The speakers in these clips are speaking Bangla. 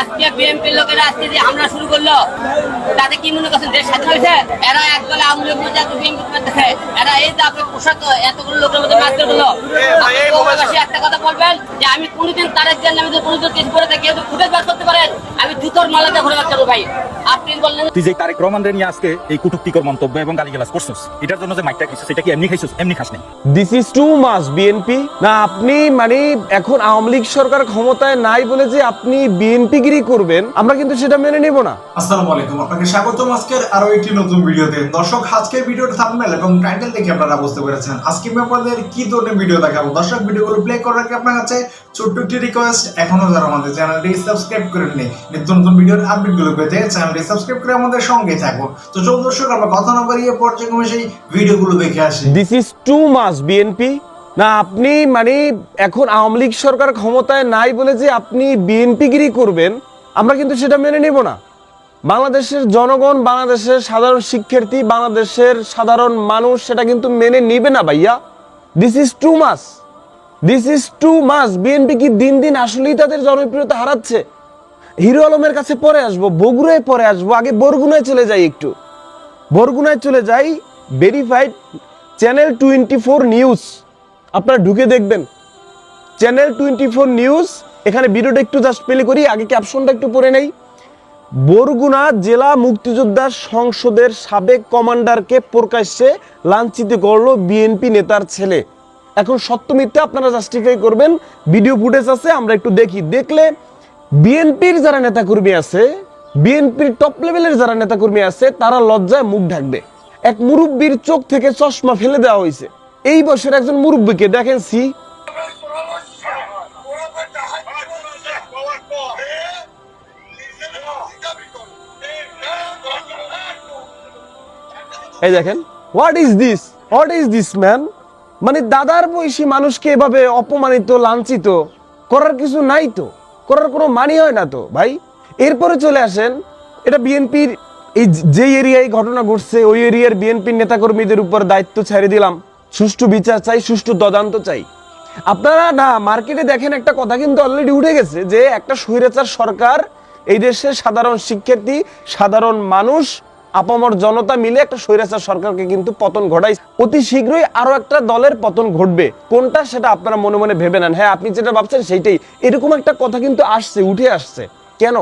আজকে বিএনপির লোকেরা আজকে যে হামলা শুরু করল। তাতে কি মনে করছেন? দেশ স্বাধীন হয়েছে? এরা একদলে আওয়ামী লীগ মধ্যে এত বিএনপি করতেছে। এরা এই যে আপনার পোশাক এতগুলো লোকের মধ্যে করল একটা কথা বলবেন যে আমি কোনোদিন তারেক জেল নামে কোনোদিন কেস করে থাকি কেউ ফুটেজ বার করতে পারেন আমি জুতোর মালাতে ঘুরে বাচ্চা ভাই। আপনি বললেন তুই যে তারেক নিয়ে আজকে এই কুটুক্তিকর মন্তব্য এবং গালিগালাজ করছিস এটার জন্য যে মাইকটা খাইছিস সেটা কি এমনি খাইছিস? এমনি খাস নাই। This is too much BNP না আপনি মানে এখন আওয়ামী লীগ সরকার ক্ষমতায় নাই বলে যে আপনি বিএনপি গিরি করবেন আমরা কিন্তু সেটা মেনে নেব না। আসসালামু আলাইকুম আপনাকে স্বাগতম আজকের আরও একটি নতুন ভিডিওতে। দর্শক আজকের ভিডিওর থাম্বনেল এবং টাইটেল দেখে আপনারা বুঝতে পেরেছেন। আজকে আমি আপনাদের কি ধরনের ভিডিও দেখাবো? দর্শক ভিডিওগুলো প্লে করার আগে আপনার কাছে ছোট্ট একটি রিকোয়েস্ট এখনও যারা আমাদের চ্যানেলটি সাবস্ক্রাইব করেননি নিত্য নতুন ভিডিওর আপডেটগুলো পেতে চ্যানেলটি সাবস্ক্রাইব করে আমাদের সঙ্গে থাকুন। তো চলুন দর্শক, আমরা কথা না বাড়িয়ে পর্যায়ক্রমে সেই ভিডিওগুলো দেখে আসি। This is too much BNP না, আপনি মানে এখন আওয়ামী লীগ সরকার ক্ষমতায় নাই বলে যে আপনি বিএনপি গিরি করবেন, আমরা কিন্তু সেটা মেনে নেব না। বাংলাদেশের জনগণ, বাংলাদেশের সাধারণ শিক্ষার্থী, বাংলাদেশের সাধারণ মানুষ সেটা কিন্তু মেনে নিবে না ভাইয়া। This is too much this is too much BNP কি দিন দিন আসলেই তাদের জনপ্রিয়তা হারাচ্ছে? হিরো আলমের কাছে পরে আসব, বগুড়ায় পরে আসব, আগে বরগুনায় চলে যাই একটু। বরগুনায় চলে যাই verified channel twenty four news আপনারা ঢুকে দেখবেন। চ্যানেল টোয়েন্টি ফোর নিউজ এখানে ভিডিওটা একটু জাস্ট প্লে করি, আগে ক্যাপশনটা একটু পড়ে নেই। বরগুনা জেলা মুক্তিযোদ্ধা সংসদের সাবেক কমান্ডারকে প্রকাশ্যে লাঞ্ছিত করল বিএনপি নেতার ছেলে। এখন সত্য মিথ্যা আপনারা জাস্টিফাই করবেন ভিডিও ফুটেজ আছে, আমরা একটু দেখি। দেখলে বিএনপির যারা নেতাকর্মী আছে, বিএনপির টপ লেভেলের যারা নেতাকর্মী আছে, তারা লজ্জায় মুখ ঢাকবে। এক মুরব্বীর চোখ থেকে চশমা ফেলে দেওয়া হয়েছে। এই বছর একজন মুরব্বীকে দেখেন সি। এই দেখেন what is this what is this man মানে দাদার বয়সী মানুষকে এভাবে অপমানিত, লাঞ্ছিত করার কিছু নাই তো। করার কোনো মানি হয় না তো, ভাই। এরপরে চলে আসেন, এটা বিএনপির এই যে এরিয়ায় ঘটনা ঘটছে, ওই এরিয়ার বিএনপির নেতাকর্মীদের উপর দায়িত্ব ছেড়ে দিলাম। সুষ্ঠু বিচার চাই, সুষ্ঠু তদন্ত চাই। আপনারা না, মার্কেটে দেখেন একটা কথা কিন্তু অলরেডি উঠে গেছে যে একটা স্বৈরাচার সরকার এই দেশের সাধারণ শিক্ষার্থী, সাধারণ মানুষ আপামর জনতা মিলে একটা স্বৈরাচার সরকারকে কিন্তু পতন ঘটাই অতি শীঘ্রই আরও একটা দলের পতন ঘটবে। কোনটা সেটা আপনারা মনে মনে ভেবে নেন। হ্যাঁ আপনি যেটা ভাবছেন সেইটাই। এরকম একটা কথা কিন্তু আসছে, উঠে আসছে। কেন?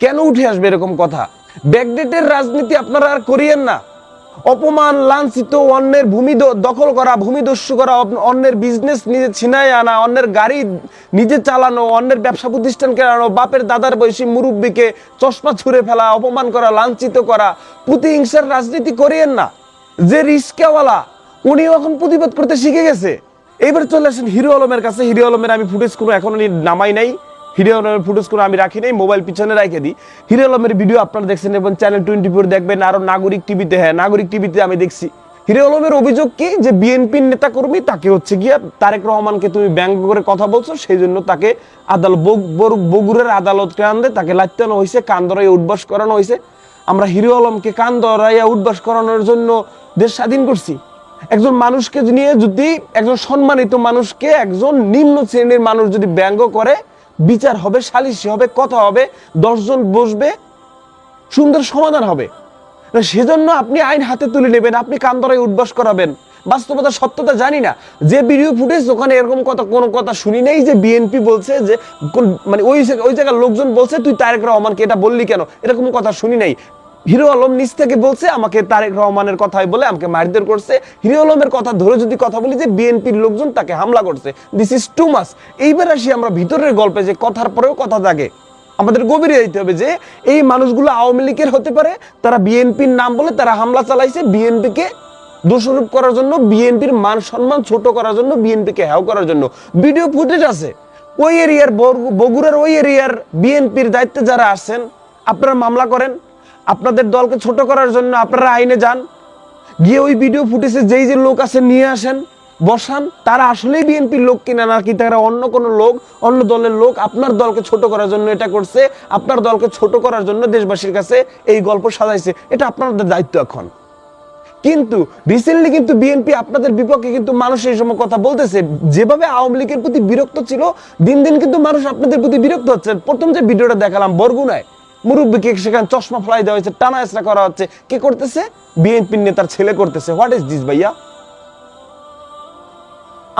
কেন উঠে আসবে এরকম কথা? ব্যাকডেটের রাজনীতি আপনারা আর করিয়েন না। অপমান, লাঞ্ছিত, অন্যের ভূমি দখল করা, ভূমি দস্যু করা অন্যের বিজনেস নিজে ছিনায় আনা, অন্যের গাড়ি নিজে চালানো, অন্যের ব্যবসা প্রতিষ্ঠান কেনানো, বাপের দাদার বয়সী মুরব্বীকে চশমা ছুঁড়ে ফেলা, অপমান করা, লাঞ্ছিত করা, প্রতিহিংসার রাজনীতি করিয়েন না। যে রিস্কাওয়ালা, উনিও এখন প্রতিবাদ করতে শিখে গেছে। এবার চলে আসেন হিরো আলমের কাছে। হিরো আলমের আমি ফুটেজ কোনো এখনও নামাই নাই। হিরো আলমের ফুটেজ কোনো আমি রাখি নাই মোবাইল পিছনে রেখে দিই। হিরো আলমের ভিডিও আপনারা দেখছেন এবং চ্যানেল টোয়েন্টি ফোর দেখবেন, আরও নাগরিক টিভিতে হ্যাঁ নাগরিক টিভিতে আমি দেখছি। হিরো আলমের অভিযোগ কি? যে বিএনপির নেতা কর্মী তাকে হচ্ছে গিয়া তারেক রহমানকে তুমি ব্যঙ্গ করে কথা বলছো, সেই জন্য তাকে আদালত বগুড়ার আদালত কান্দে তাকে লাত্তানো হয়েছে কান ধরাইয়া উঠবাস করানো হয়েছে আমরা হিরো আলমকে কান ধরাইয়া উঠবাস করানোর জন্য দেশ স্বাধীন করছি। একজন মানুষকে নিয়ে যদি একজন সম্মানিত মানুষকে, একজন নিম্ন শ্রেণির মানুষ যদি ব্যঙ্গ করে বিচার হবে, সালিশি হবে, কথা হবে, দশজন বসবে, সুন্দর সমাধান হবে। সেজন্য আপনি আইন হাতে তুলে নেবেন, আপনি কান্দরায় উদ্বাস করাবেন। বাস্তবতা, সত্যতা জানি না। যে ভিডিও ফুটেজ ওখানে এরকম কথা, কোনো কথা শুনি নাই যে বিএনপি বলছে যে মানে ওই ওই জায়গার লোকজন বলছে, তুই তারেক রহমানকে এটা বললি কেন? এরকম কথা শুনি নাই। হিরো আলম নিজ থেকে বলছে, আমাকে তারেক রহমানের কথাই বলে, আমাকে মারধর করছে। হিরো আলমের কথা ধরে যদি কথা বলি যে, বিএনপির লোকজন তাকে হামলা করছে। দিস ইজ টু মাস এইবার আসি আমরা ভিতরের গল্পে যে, কথার পরেও কথা থাকে। আমাদের গভীরে যেতে হবে যে, এই মানুষগুলো আওয়ামী লীগের হতে পারে, তারা বিএনপির নাম বলে তারা হামলা চালাইছে, বিএনপিকে দোষারোপ করার জন্য, বিএনপির মান সম্মান ছোট করার জন্য, বিএনপিকে হ্যাও করার জন্য। ভিডিও ফুটেজ আছে। ওই এরিয়ার বগুড়ার ওই এরিয়ার বিএনপির দায়িত্বে যারা আছেন আপনারা মামলা করেন। আপনাদের দলকে ছোট করার জন্য আপনারা আইনে যান। গিয়ে ওই ভিডিও ফুটেজে যেই যে লোক আছে নিয়ে আসেন, বসান, তারা আসলেই বিএনপির লোক কিনা নাকি তারা অন্য কোনো লোক, অন্য দলের লোক আপনার দলকে ছোট করার জন্য এটা করছে, আপনার দলকে ছোট করার জন্য দেশবাসীর কাছে এই গল্প সাজাইছে। এটা আপনাদের দায়িত্ব এখন। কিন্তু রিসেন্টলি কিন্তু বিএনপি আপনাদের বিপক্ষে কিন্তু মানুষ এই সময় কথা বলতেছে, যেভাবে আওয়ামী লীগের প্রতি বিরক্ত ছিল, দিন দিন কিন্তু মানুষ আপনাদের প্রতি বিরক্ত হচ্ছে। প্রথম যে ভিডিওটা দেখালাম, বরগুনায় মুরব্বীকে সেখানে চশমা ফ্লাই দেওয়া হয়েছে, টানা করা হচ্ছে। কে করতেছে? বিএনপির নেতার ছেলে করতেছে। হোয়াট ইজ দিস ভাইয়া?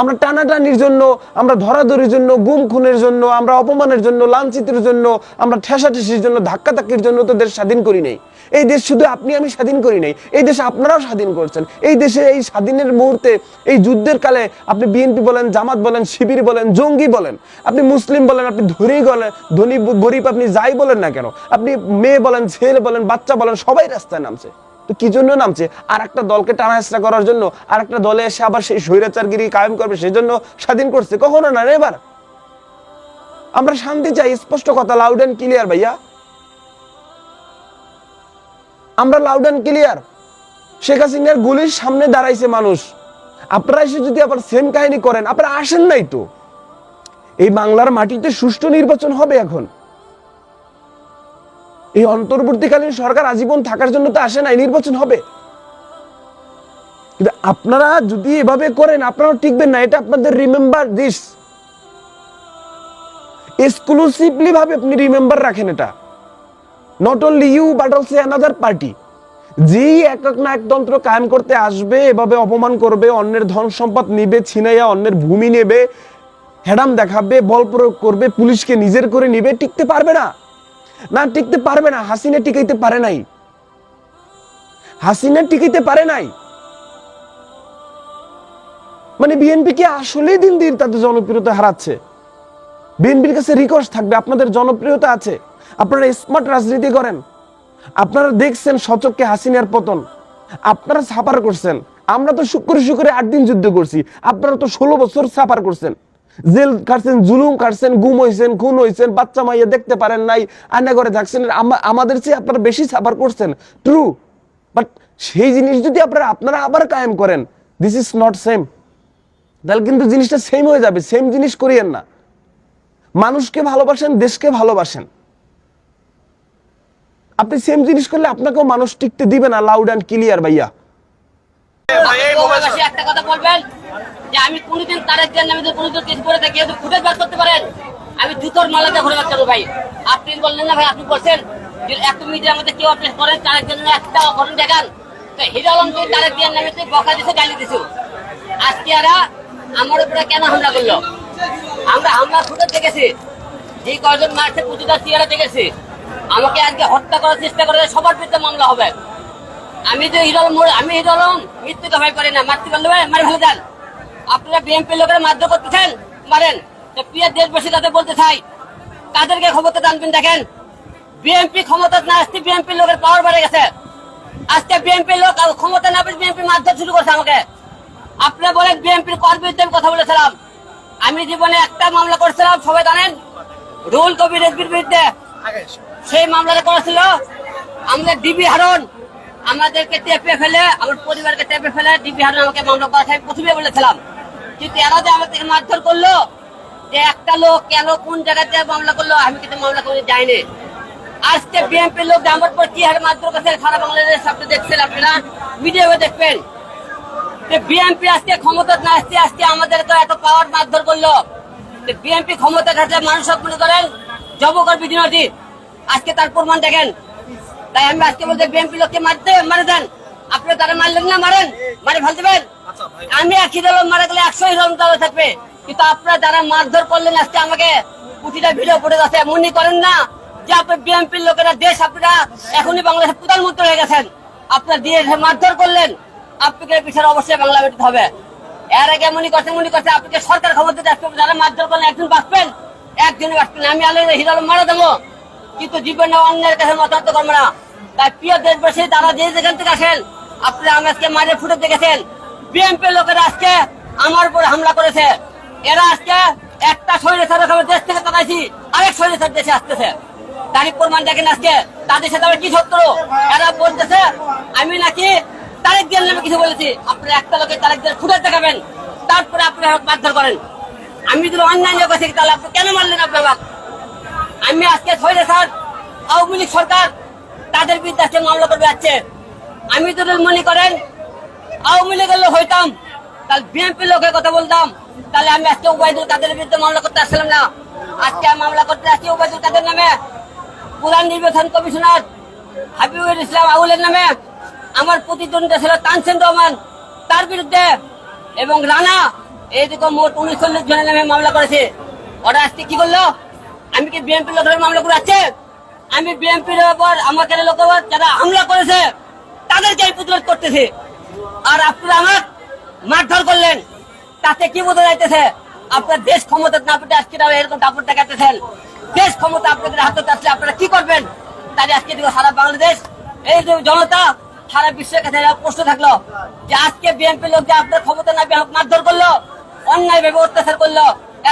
আমরা টানাটানির জন্য, আমরা ধরাধরির জন্য, গুম খুনের জন্য, আমরা অপমানের জন্য, লাঞ্ছিতের জন্য, আমরা ঠেসাঠেসির জন্য, ধাক্কাধাক্কির জন্য তো দেশ স্বাধীন করি নাই। এই দেশ শুধু আপনি, আমি স্বাধীন করি নাই। এই দেশে আপনারাও স্বাধীন করছেন। এই দেশে এই স্বাধীনের মুহূর্তে, এই যুদ্ধের কালে আপনি বিএনপি বলেন, জামাত বলেন, শিবির বলেন, জঙ্গি বলেন, আপনি মুসলিম বলেন, আপনি ধনী বলেন ধনী, গরিব আপনি যাই বলেন না কেন, আপনি মেয়ে বলেন, ছেলে বলেন, বাচ্চা বলেন, সবাই রাস্তায় নামছে। তো কি জন্য নামছে? আর একটা দলকে টানা হেঁচড়া করার জন্য আর একটা দলে এসে আবার সেই স্বৈরাচারগিরি কায়েম করবে সেই জন্য স্বাধীন করছে। কখনো না এবার? আমরা শান্তি চাই, স্পষ্ট কথা লাউড অ্যান্ড ক্লিয়ার ভাইয়া। আমরা লাউড অ্যান্ড ক্লিয়ার শেখ হাসিনার গুলির সামনে দাঁড়াইছে মানুষ। আপনারা এসে যদি আবার সেম কাহিনী করেন, আপনারা আসেন নাই তো? এই বাংলার মাটিতে সুষ্ঠু নির্বাচন হবে এখন। এই অন্তর্বর্তীকালীন সরকার আজীবন থাকার জন্য তো আসে নাই, নির্বাচন হবে। কিন্তু আপনারা যদি এভাবে করেন আপনারা টিকবেন না, এটা আপনাদের রিমেম্বার দিস এক্সক্লুসিভলি ভাবে আপনি রিমেম্বার রাখেন এটা। Not only you but also another party যেই এক না একতন্ত্র কায়েম করতে আসবে, এভাবে অপমান করবে, অন্যের ধন সম্পদ নিবে, ছিনাইয়া অন্যের ভূমি নেবে, হেডাম দেখাবে, বল প্রয়োগ করবে, পুলিশকে নিজের করে নিবে, টিকতে পারবে না। না টিকতে পারবে না, হাসিনা টিকাইতে পারে নাই। হাসিনা টিকাইতে পারে নাই। মানে বিএনপি কি আসলে দিন দিন তাদের জনপ্রিয়তা হারাচ্ছে? বিএনপির কাছে রিকোয়েস্ট থাকবে, আপনাদের জনপ্রিয়তা আছে। আপনারা স্মার্ট রাজনীতি করেন। আপনারা দেখছেন সচককে হাসিনার পতন। আপনারা সাফার করছেন। আমরা তো শুক্রে শুক্রে আট দিন যুদ্ধ করছি। আপনারা তো ষোলো বছর সাফার করছেন। জেল কাটছেন জুলুম কাটছেন গুম হয়েছেন খুন হয়েছেন বাচ্চা মাইয়া দেখতে পারেন নাই আয়না করে থাকছেন আমাদের চেয়ে আপনারা বেশি সাফার করছেন। ট্রু বাট সেই জিনিস যদি আপনারা আপনারা আবার কায়েম করেন দিস ইজ নট সেম তাহলে কিন্তু জিনিসটা সেম হয়ে যাবে সেম জিনিস করিয়েন না। মানুষকে ভালোবাসেন দেশকে ভালোবাসেন। আপনি সেম জিনিস করলে আপনাকেও মানুষ টিকতে দিবে না লাউড অ্যান্ড ক্লিয়ার ভাইয়া একটা কথা বলবেন? যে আমি কোনদিন তারেক দেন আমি কোনদিন কেস করে থাকি ফুটেজ বার করতে পারেন। আমি জুতোর মালাতে ঘুরে বাচ্চা ভাই। আপনি বললেন না ভাই, আপনি যে এত মিডিয়ার মধ্যে কেউ আপনি করেন, তারেক দেন একটা ঘটনা দেখান। হিরো আলম তুই তারেক দেন নামে তুই বকা দিছে, গালি দিছো। আজকে এরা আমার উপরে কেন হামলা করল? আমরা হামলা ফুটেজ দেখেছি। যে কয়জন মারছে, প্রতিটা চেয়ারে দেখেছি। আমাকে আজকে হত্যা করার চেষ্টা করে সবার বিরুদ্ধে মামলা হবে। আমি তো হিরল আমি হিরল মৃত্যুকে ভয় করি না। মারতে পারলে মারি ফেলে দেন। আপনারা বিএনপি লোকের মারধর করতেছেন? মারেন। প্রিয় দেশবাসী, তাদের বলতে চাই কাদেরকে ক্ষমতা টানবেন দেখেন। বিএনপি ক্ষমতা না আসতে বিএনপি লোকের পাওয়ার বেড়ে গেছে। আজকে বিএনপি লোক ক্ষমতা না পেয়ে বিএনপি মারধর শুরু করছে আমাকে। আপনারা বলেন, বিএনপির কর বিরুদ্ধে আমি কথা বলেছিলাম। আমি জীবনে একটা মামলা করেছিলাম, সবাই জানেন? রুল কবির রেজবির বিরুদ্ধে। সেই মামলাটা করেছিল আমাদের ডিবি হারন, আমাদেরকে টেপে ফেলে, আমার পরিবারকে টেপে ফেলে, ডিবি হারন আমাকে মামলা করা প্রথমে বলেছিলাম। কিন্তু এরা যে আমাদেরকে মারধর করল, যে একটা লোক কেন কোন জায়গাতে মামলা করল, আমি কিন্তু মামলা করে যাইনি। আজকে বিএনপি লোক আমার পর কি হারে মারধর করছে, সারা বাংলাদেশ আপনি দেখছেন আপনারা ভিডিও দেখবেন। বিএনপি আজকে ক্ষমতা না আসছে আজকে আমাদের তো এত পাওয়ার মারধর করল। বিএনপি ক্ষমতা থাকলে মানুষ মনে করেন জব করবি দিনটি আজকে তার প্রমাণ দেখেন। তাই আমি আজকে বলতে বিএনপি লোককে মারতে, মারে দেন। আপনি তারা মারলেন না, মারেন। মারে ফেল দেবেন আমি এক হিরো মারা গেলে একশো হিরো দলে থাকবে। কিন্তু আপনারা যারা মারধর করলেন আজকে আমাকে প্রতিটা ভিডিও পড়ে যাচ্ছে মনে করেন না যে আপনি বিএনপির লোকেরা, দেশ আপনারা এখনই বাংলাদেশের প্রধানমন্ত্রী হয়ে গেছেন। আপনার দিয়ে মারধর করলেন, আপনাকে পিছনে অবশ্যই বাংলা বেরোতে হবে। এর আগে মনে করছে মনে করছে, আপনাকে সরকার ক্ষমতা দিতে আসবে, যারা মারধর করলেন, একজন বাঁচবেন একজনই বাঁচবেন আমি আলো হিরো মারা দেবো কিন্তু জীবনে অন্যের কাছে মতান্ত করব না। তাই প্রিয় দেশবাসী তারা যে যেখান থেকে আসেন, আপনারা আমি আজকে মাঝে ফুটে দেখেছেন। বিএনপি লোকেরা আজকে আমার উপরে হামলা করেছে। এরা আজকে একটা শরীরে সারা দেশ থেকে তাড়াইছি আরেক শরীরে দেশে আসতেছে। তারই প্রমাণ দেখেন আজকে। তাদের সাথে আবার কি শত্রু এরা বলতেছে, আমি নাকি তারেক দিয়ার নামে কিছু বলেছি। আপনারা একটা লোকের তারেক দিয়ার ফুটে দেখাবেন, তারপরে আপনারা মারধর করেন। আমি যদি অন্যান্য কথা তাহলে আপনি কেন মারলেন আপনার আমি আজকে স্যার আওয়ামী লীগ সরকার তাদের বিরুদ্ধে আজকে মামলা করবে যাচ্ছে আমি তো মনে করেন আওয়ামী লীগের লোক হইতাম। তাহলে বিএনপির লোকের কথা বলতাম। তাহলে আমি আজকে উবাইদুল কাদের বিরুদ্ধে মামলা করতে আসছিলাম না। আজকে আমি মামলা করতে আসছি উবাইদুল কাদের নামে। প্রধান নির্বাচন কমিশনার হাবিবুল ইসলাম আউলের নামে। আমার প্রতিদ্বন্দ্বিতা ছিল তানসেন রহমান তার বিরুদ্ধে। এবং রানা, এইদিকে মোট উনচল্লিশ জনের নামে মামলা করেছে। ওরা আজকে কি করল? আমি কি বিএনপি লোকের মামলা করে আছে? আমি বিএনপির ওপর আমাকে লোক যারা হামলা করেছে তাদেরকে প্রতিরোধ করতেছি। আর আপনারা আমার মারধর করলেন। তাতে কি বোঝা যাইতেছে? আপনার দেশ ক্ষমতা না পেতে আজকে এরকম কাপড় দেখাতেছেন দেশ ক্ষমতা আপনাদের হাতে আসলে আপনারা কি করবেন? তাহলে আজকে দিব সারা বাংলাদেশ। এই যে জনতা, সারা বিশ্বের কাছে প্রশ্ন থাকল যে আজকে বিএনপি লোক যে আপনার ক্ষমতা না মারধর করল, অন্যায় ভাবে অত্যাচার করল।